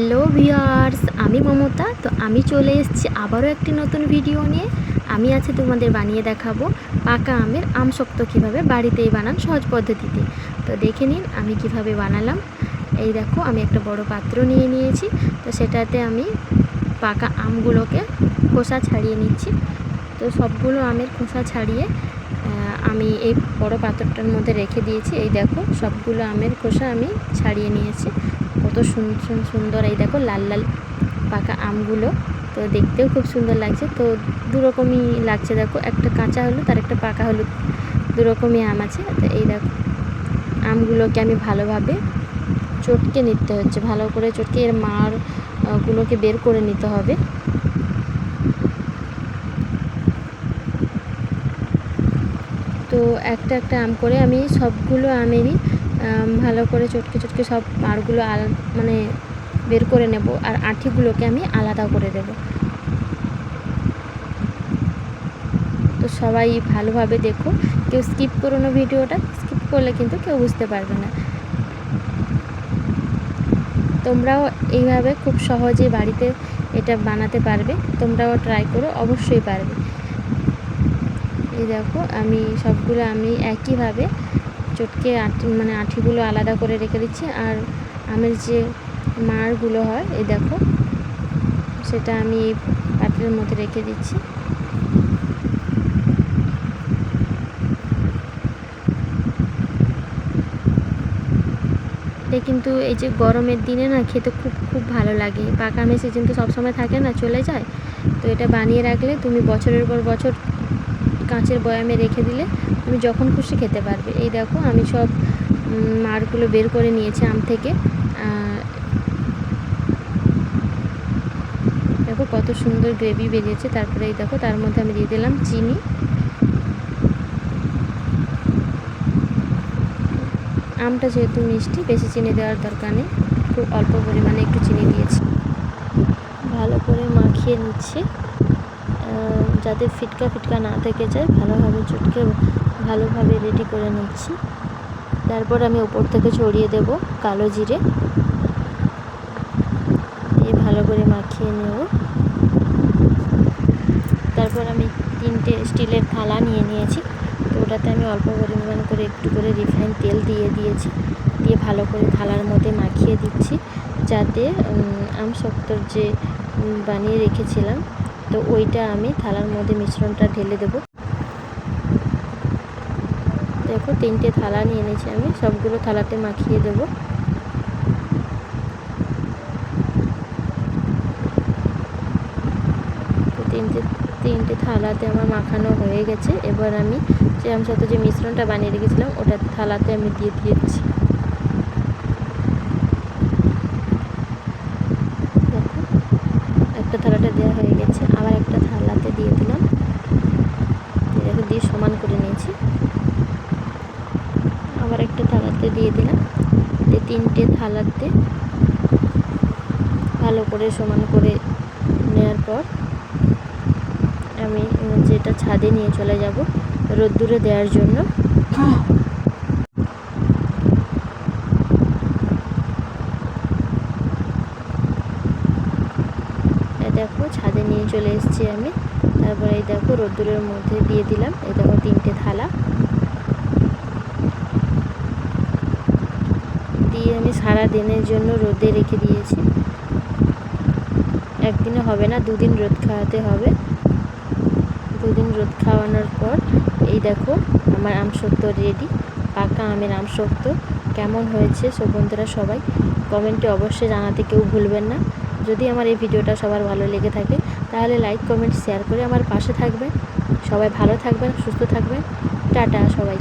Hello viewers, আমি মমতা। তো আমি চলে এসেছি আবারও একটি নতুন ভিডিও নিয়ে। আমি আছি তোমাদের বানিয়ে দেখাবো পাকা আমের আম শক্ত কীভাবে বাড়িতেই বানান সহজ পদ্ধতিতে। তো দেখে নিন আমি কীভাবে বানালাম। এই দেখো, আমি একটা বড় পাত্র নিয়ে নিয়েছি। তো সেটাতে আমি পাকা আমগুলোকে খোসা ছাড়িয়ে নিচ্ছি। তো সবগুলো আমের খোসা ছাড়িয়ে আমি এই বড় পাত্রটার মধ্যে রেখে দিয়েছি। এই দেখো, সবগুলো আমের খোসা আমি ছাড়িয়ে নিয়েছি। সুন্দর সুন্দর এই দেখো লাল লাল পাকা আমগুলো। তো দেখতেও খুব সুন্দর লাগছে। তো দু রকমই লাগছে দেখো। একটা কাঁচা হলুদ আর একটা পাকা হলুদ দু রকমই আম আছে। তো এই দেখো আমগুলোকে আমি ভালোভাবে চটকে নিতে হচ্ছে। ভালো করে চটকে এর মার গুলোকে বের করে নিতে হবে। তো একটা একটা আম করে আমি সবগুলো আমেরই আম, ভালো করে চটকে চটকে সব মাড়গুলো আল মানে বের করে নেব আর আঁঠিগুলোকে আমি আলাদা করে দেব। তো সবাই ভালোভাবে দেখো। কেউ স্কিপ করো না ভিডিওটা স্কিপ করলে কিন্তু কেউ বুঝতে পারবে না। তোমরাও এইভাবে খুব সহজে বাড়িতে এটা বানাতে পারবে। তোমরাও ট্রাই করো, অবশ্যই পারবে। এই দেখো, আমি সবগুলো আমি একইভাবে চটকে আটি মানে আঠিগুলো আলাদা করে রেখে দিচ্ছি। আর আমের যে মাড়গুলো হয়, এই দেখো, সেটা আমি এই পাত্রের মধ্যে রেখে দিচ্ছি। এটা কিন্তু এই যে গরমের দিনে না খেতে খুব খুব ভালো লাগে। পাকা আমের কিন্তু সবসময় থাকে না, চলে যায়। তো এটা বানিয়ে রাখলে তুমি বছরের পর বছর কাঁচের বয়ামে রেখে দিলে তুমি যখন খুশি খেতে পারবে। এই দেখো আমি সব উম, মাড়গুলো বের করে নিয়েছি আম থেকে। দেখো কত সুন্দর গ্রেভি বেরিয়েছে। তারপরে এই দেখো তার মধ্যে আমি দিয়ে দিলাম চিনি। আমটা যেহেতু মিষ্টি বেশি চিনি দেওয়ার দরকার নেই। খুব অল্প পরিমাণে একটু চিনি দিয়েছি। ভালো করে মাখিয়ে নিচ্ছি। যাতে ফিটকা ফিটকা না থেকে যায়, ভালোভাবে চটকে ভালোভাবে রেডি করে নিচ্ছি। তারপর আমি উপর থেকে ছড়িয়ে দেব কালো জিরে। দিয়ে ভালো করে মাখিয়ে নেব। তারপর আমি তিনটে স্টিলের থালা নিয়ে নিয়েছি। তো ওটাতে আমি অল্প পরিমাণ করে একটু করে রিফাইন তেল দিয়ে দিয়েছি। দিয়ে ভালো করে থালার মধ্যে মাখিয়ে দিচ্ছি। যাতে আম শক্তর যে বানিয়ে রেখেছিলাম তো ওইটা আমি থালার মধ্যে মিশ্রণটা ঢেলে দেব। দেখো, তিনটে থালা নিয়ে নিয়েছি আমি, সবগুলো থালাতে মাখিয়ে দেব। তিনটে তিনটে থালাতে আমার মাখানো হয়ে গেছে। এবার আমি যে আমি সাথে যে মিশ্রণটা বানিয়ে রেখেছিলাম, ওটা থালাতে আমি দিয়ে দিয়েছি দেখো একটা থালাটা দেওয়া হয়ে গেছে। আবার একটা থালাতে দিয়ে দিলাম। দেখো দিয়ে সমান করে নিয়েছি। আবার একটা থালাতে দিয়ে দিলাম। দিয়ে তিনটে থালাতে ভালো করে সমান করে নেওয়ার পর আমি যেটা ছাদে নিয়ে চলে যাব রোদ্দুরে দেওয়ার জন্য এই দেখো ছাদে নিয়ে চলে এসেছি আমি। তারপরে এই দেখো রোদ্দুরের মধ্যে দিয়ে দিলাম। এই দেখো তিনটে থালা। দিয়ে আমি সারা দিনের জন্য রোদে রেখে দিয়েছি। একদিনে হবে না, দুদিন রোদ খাওয়াতে হবে। দুদিন রোদ খাওয়ানোর পর এই দেখো আমার আমসত্ব রেডি পাকা আমের আমসত্ব। কেমন হয়েছে বন্ধুরা সবাই কমেন্টে অবশ্যই জানাতে কেউ ভুলবেন না। যদি আমার এই ভিডিওটা সবার ভালো লেগে থাকে, তাহলে লাইক কমেন্ট শেয়ার করে আমার পাশে থাকবেন। সবাই ভালো থাকবেন, সুস্থ থাকবেন। টাটা সবাই